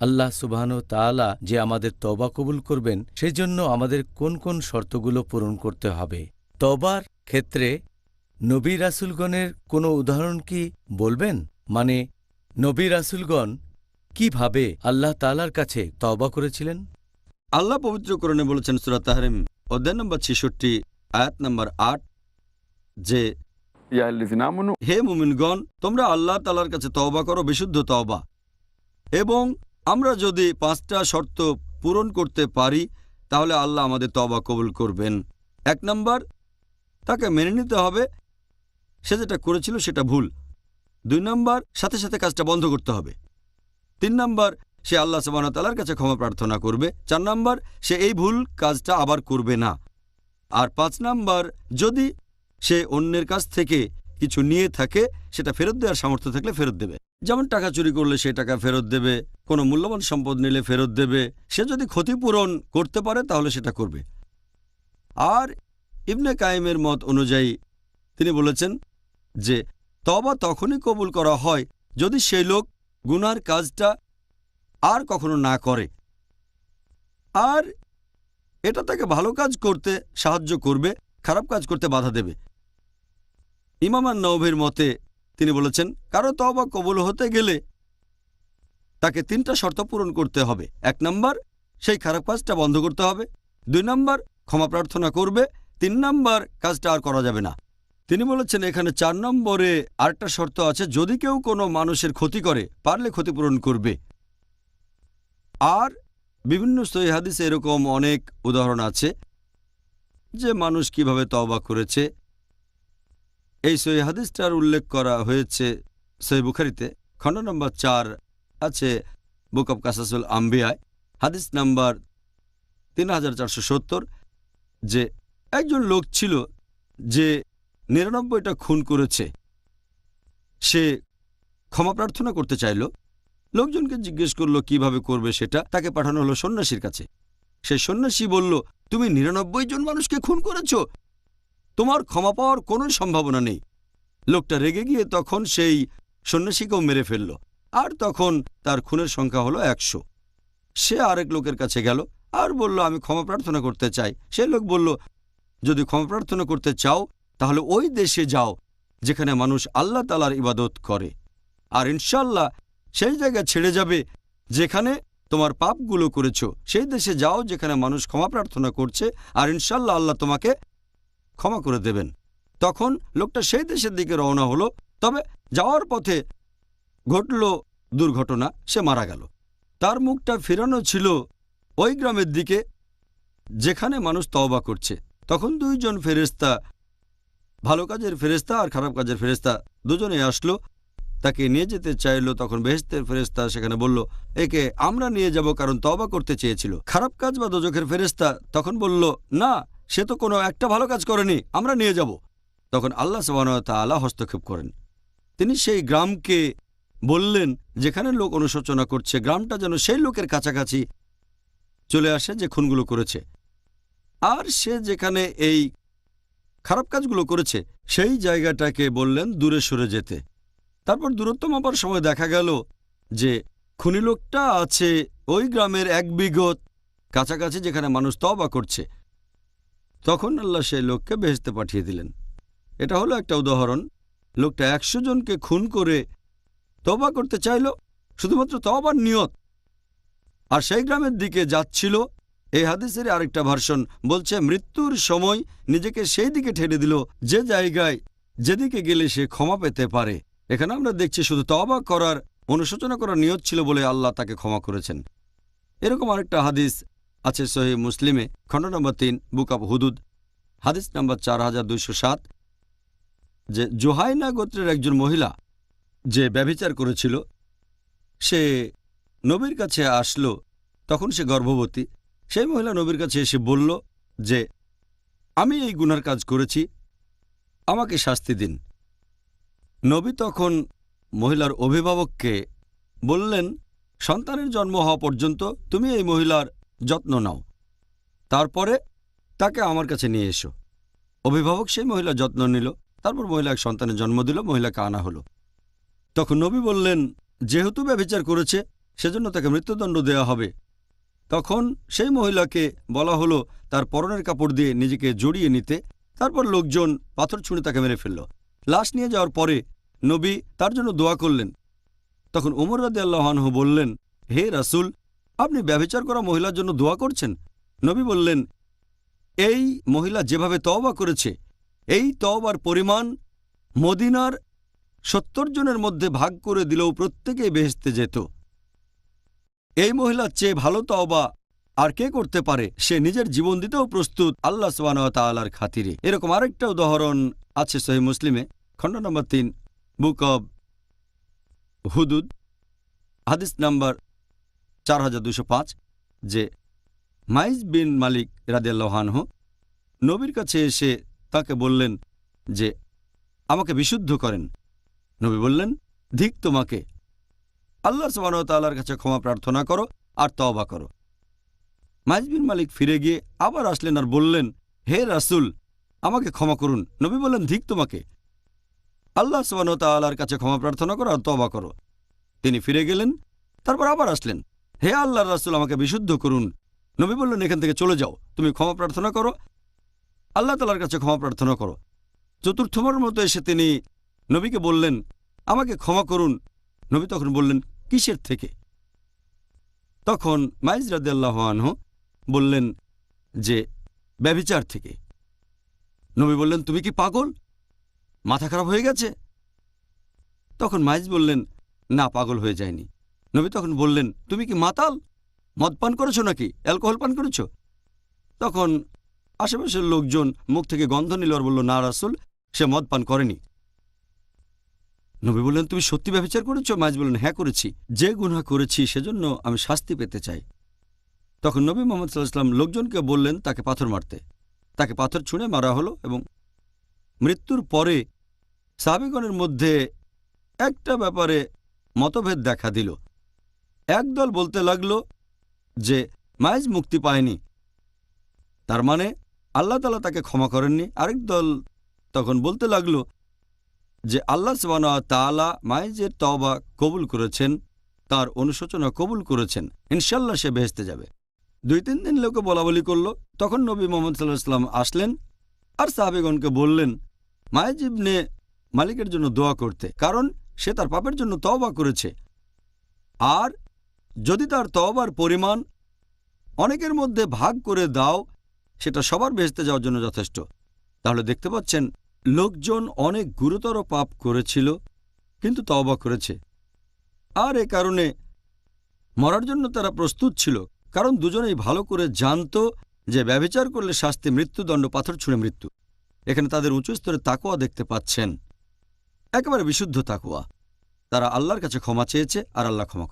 আল্লাহ সুবাহন তালা যে আমাদের তবা কবুল করবেন সেজন্য আমাদের কোন কোন শর্তগুলো পূরণ করতে হবে? তবার ক্ষেত্রে নবী রাসুলগণের কোনো উদাহরণ কি বলবেন? মানে নবী রাসুলগণ কীভাবে আল্লাহ তালার কাছে তবা করেছিলেন? আল্লাহ পবিত্রকরণে বলেছেন সুরা তাহারিম অধ্যায় নম্বর ছেষট্টি আয়াত নম্বর আট যে হে মুমিনগণ তোমরা আল্লাহ তালার কাছে তওবা করো বিশুদ্ধ তওবা। এবং আমরা যদি পাঁচটা শর্ত পূরণ করতে পারি, তাহলে আল্লাহ আমাদের তওবা কবুল করবেন। এক নম্বর, তাকে মেনে নিতে হবে, সে যেটা করেছিল সেটা ভুল। দুই নম্বর, সাথে সাথে কাজটা বন্ধ করতে হবে। তিন নম্বর, সে আল্লাহ তালার কাছে ক্ষমা প্রার্থনা করবে। চার নম্বর, সে এই ভুল কাজটা আবার করবে না। আর পাঁচ নম্বর, যদি সে অন্যের কাছ থেকে কিছু নিয়ে থাকে, সেটা ফেরত দেওয়ার সামর্থ্য থাকলে ফেরত দেবে। যেমন টাকা চুরি করলে সে টাকা ফেরত দেবে, কোনো মূল্যবান সম্পদ নিলে ফেরত দেবে। সে যদি ক্ষতিপূরণ করতে পারে, তাহলে সেটা করবে। আর ইবনে কায়েমের মত অনুযায়ী তিনি বলেছেন যে তবা তখনই কবুল করা হয় যদি সেই লোক গুনার কাজটা আর কখনো না করে। আর এটা তাকে ভালো কাজ করতে সাহায্য করবে, খারাপ কাজ করতে বাধা দেবে। ইমামান নওভের মতে তিনি বলেছেন, কারও তবা কবুল হতে গেলে তাকে তিনটা শর্ত পূরণ করতে হবে। এক নম্বর, সেই খারাপ কাজটা বন্ধ করতে হবে। দুই নম্বর, ক্ষমা প্রার্থনা করবে। তিন নম্বর, কাজটা আর করা যাবে না। তিনি বলেছেন, এখানে চার নম্বরে আরেকটা শর্ত আছে, যদি কেউ কোনো মানুষের ক্ষতি করে, পারলে ক্ষতিপূরণ করবে। আর বিভিন্ন সহি হাদিসে এরকম অনেক উদাহরণ আছে যে মানুষ কীভাবে তওবা করেছে এই সহি হাদিসটার উল্লেখ করা হয়েছে সহি বুখারিতে। খণ্ড নম্বর চার আছে বুক অব কাসাসুল আম্বিয়ায় হাদিস নাম্বার তিন হাজার চারশো সত্তর, যে একজন লোক ছিল যে নিরানব্বইটা খুন করেছে, সে ক্ষমা প্রার্থনা করতে চাইল। লোকজনকে জিজ্ঞেস করল, কীভাবে করবে সেটা? তাকে পাঠানো হলো সন্ন্যাসীর কাছে। সে সন্ন্যাসী বলল, তুমি নিরানব্বই জন মানুষকে খুন করেছ? তোমার ক্ষমা পাওয়ার কোনো সম্ভাবনা নেই। লোকটা রেগে গিয়ে তখন সেই সন্ন্যাসীকেও মেরে ফেলল, আর তখন তার খুনের সংখ্যা হলো একশো। সে আরেক লোকের কাছে গেল আর বলল, আমি ক্ষমা প্রার্থনা করতে চাই। সে লোক বলল, যদি ক্ষমা প্রার্থনা করতে চাও, তাহলে ওই দেশে যাও, যেখানে মানুষ আল্লাহ তালার ইবাদত করে। আর ইনশাল্লাহ সেই জায়গা ছেড়ে যাবে, যেখানে তোমার পাপগুলো করেছ। সেই দেশে যাও, যেখানে মানুষ ক্ষমা প্রার্থনা করছে, আর ইনশাল্লাহ আল্লাহ তোমাকে ক্ষমা করে দেবেন। তখন লোকটা সেই দেশের দিকে রওনা হলো, তবে যাওয়ার পথে ঘটল দুর্ঘটনা, সে মারা গেল। তার মুখটা ফেরানো ছিল ওই গ্রামের দিকে, যেখানে মানুষ তওবা করছে। তখন দুইজন ফেরেস্তা ভালো কাজের ফেরেস্তা আর খারাপ কাজের ফেরেস্তা দুজনে আসলো। তাকে নিয়ে যেতে চাইলো, তখন বেহেস্তের ফেরেস্তা সেখানে বলল, একে আমরা নিয়ে যাব কারণ তওবা করতে চেয়েছিল। খারাপ কাজ বা দোজখের ফেরেস্তা তখন বলল, না সে তো কোনো একটা ভালো কাজ করেনি, আমরা নিয়ে যাব। তখন আল্লাহ তাআলা হস্তক্ষেপ করেন। তিনি সেই গ্রামকে বললেন, যেখানে লোক অনুশোচনা করছে, গ্রামটা যেন সেই লোকের কাছাকাছি চলে আসে যে খুনগুলো করেছে। আর সে যেখানে এই খারাপ কাজগুলো করেছে, সেই জায়গাটাকে বললেন দূরে সরে যেতে। তারপর দূরত্ব মাপার সময় দেখা গেল যে খুনি লোকটা আছে ওই গ্রামের এক বিঘত কাছাকাছি যেখানে মানুষ তবা করছে। তখন আল্লাহ সেই লোককে বেহেস্তে পাঠিয়ে দিলেন। এটা হলো একটা উদাহরণ। লোকটা একশো জনকে খুন করে তবা করতে চাইল, শুধুমাত্র তবার নিয়ত। আর সেই গ্রামের দিকে যাচ্ছিল, এই হাদিসের আরেকটা ভার্সন বলছে, মৃত্যুর সময় নিজেকে সেই দিকে ঠেলে দিল, যে জায়গায় যেদিকে গেলে সে ক্ষমা পেতে পারে। এখানে আমরা দেখছি শুধু তবা করার, অনুশোচনা করার নিয়ত ছিল বলে আল্লাহ তাকে ক্ষমা করেছেন। এরকম আরেকটা হাদিস আছে সহি মুসলিমে, খণ্ড নম্বর তিন, বুক অব হুদুদ, হাদিস নম্বর চার হাজার দুইশো সাত, যে জোহাইনা গোত্রের একজন মহিলা যে ব্যভিচার করেছিল, সে নবীর কাছে আসলো, তখন সে গর্ভবতী, সেই মহিলা নবীর কাছে এসে বলল যে, আমি এই গুনার কাজ করেছি, আমাকে শাস্তি দিন। নবী তখন মহিলার অভিভাবককে বললেন, সন্তানের জন্ম হওয়া পর্যন্ত তুমি এই মহিলার যত্ন নাও। তারপরে তাকে আমার কাছে নিয়ে এসো। অভিভাবক সেই মহিলার যত্ন নিল, তারপর মহিলা এক সন্তানের জন্ম দিল মহিলাকে আনা হলো। তখন নবী বললেন, যেহেতু ব্যভিচার করেছে, সেজন্য তাকে মৃত্যুদণ্ড দেওয়া হবে। তখন সেই মহিলাকে বলা হলো, তার পরনের কাপড় দিয়ে নিজেকে জড়িয়ে নিতে। তারপর লোকজন পাথর ছুঁড়ে তাকে মেরে ফেলল। লাশ নিয়ে যাওয়ার পরে নবী তার জন্য দোয়া করলেন। তখন উমর রাদে আল্লাহানহু বললেন, হে রাসূল আপনি ব্যভিচার করা মহিলার জন্য দোয়া করছেন? নবী বললেন, এই মহিলা যেভাবে তওবা করেছে, এই তওবার পরিমাণ মদিনার সত্তর জনের মধ্যে ভাগ করে দিলেও প্রত্যেকেই বেহেস্তে যেত। এই মহিলার চেয়ে ভালো তওবা আর কে করতে পারে, সে নিজের জীবন দিতেও প্রস্তুত আল্লাহ তাআলার খাতিরে। এরকম আরেকটা উদাহরণ আছে সহি মুসলিমে, খণ্ড নম্বর তিন, বুক অব হুদুদ, হাদিস নাম্বার চার হাজার দুশো পাঁচ, যে মাইজ বিন মালিক রাদিয়াল্লাহানহ নবীর কাছে এসে তাকে বললেন যে, আমাকে বিশুদ্ধ করেন। নবী বললেন, ধিক তোমাকে। আল্লাহ সুবাহতাল্লার কাছে ক্ষমা প্রার্থনা করো আর তওবা করো। মাইজ বিন মালিক ফিরে গিয়ে আবার আসলেন আর বললেন, হে রাসূল, আমাকে ক্ষমা করুন। নবী বললেন, ধিক তোমাকে। আল্লাহ সুবাহতাল্লার কাছে ক্ষমা প্রার্থনা করো আর তবা করো। তিনি ফিরে গেলেন, তারপর আবার আসলেন। হে আল্লাহর রাসূল, আমাকে বিশুদ্ধ করুন। নবী বললেন, এখান থেকে চলে যাও। তুমি ক্ষমা প্রার্থনা করো। আল্লাহ তালার কাছে ক্ষমা প্রার্থনা করো। চতুর্থবার মতো এসে তিনি নবীকে বললেন, আমাকে ক্ষমা করুন। নবী তখন বললেন, কিসের থেকে? তখন মাইজ আনহু বললেন যে, ব্যভিচার থেকে। নবী বললেন, তুমি কি পাগল? মাথা খারাপ হয়ে গেছে? তখন মাইজ বললেন, না, পাগল হয়ে যায়নি। নবী তখন বললেন, তুমি কি মাতাল? মদ পান করেছ নাকি? অ্যালকোহল পান করেছ? তখন আশেপাশের লোকজন মুখ থেকে গন্ধ নিল আর বলল, না রাসুল, সে মদ পান করেনি। নবী বললেন, তুমি সত্যি ব্যবচার করেছ? মাইজ বললেন হ্যাঁ করেছি। যে গুনাহ করেছি, সেজন্য আমি শাস্তি পেতে চাই। তখন নবী মোহাম্মদ সাল্লাহাম লোকজনকে বললেন, তাকে পাথর মারতে। তাকে পাথর ছুঁড়ে মারা হলো এবং মৃত্যুর পরে সাবেগণের মধ্যে একটা ব্যাপারে মতভেদ দেখা দিল। একদল বলতে লাগল যে মায়েজ মুক্তি পায়নি। তার মানে আল্লাহ তালা তাকে ক্ষমা করেননি। আরেক দল তখন বলতে লাগল যে, আল্লাহ সবানা তালা মাইজের তওবা কবুল করেছেন, তার অনুশোচনা কবুল করেছেন। ইনশাল্লাহ সে বেহেস্তে যাবে। দুই তিন দিন লোকে বলা বলি করল। তখন নবী মোহাম্মদ সাল্লাহ সাল্লাম আসলেন আর সাহাবেগণকে বললেন মায়েজ ইবনে মালিকের জন্য দোয়া করতে, কারণ সে তার পাপের জন্য তওবা করেছে। আর যদি তার তওবার পরিমাণ অনেকের মধ্যে ভাগ করে দাও, সেটা সবার বেহেস্তে যাওয়ার জন্য যথেষ্ট। তাহলে দেখতে পাচ্ছেন, লোকজন অনেক গুরুতর পাপ করেছিল, কিন্তু তওবা করেছে। আর এ কারণে মরার জন্য তারা প্রস্তুত ছিল, কারণ দুজনেই ভালো করে জানত যে ব্যভিচার করলে শাস্তি মৃত্যুদণ্ড, পাথর ছুঁড়ে মৃত্যু। এখানে তাদের উঁচু স্তরে তাকোয়া দেখতে পাচ্ছেন। একেবারে বিশুদ্ধ তাকোয়া তারা আল্লাহর কাছে ক্ষমা চেয়েছে আর আল্লাহ ক্ষমা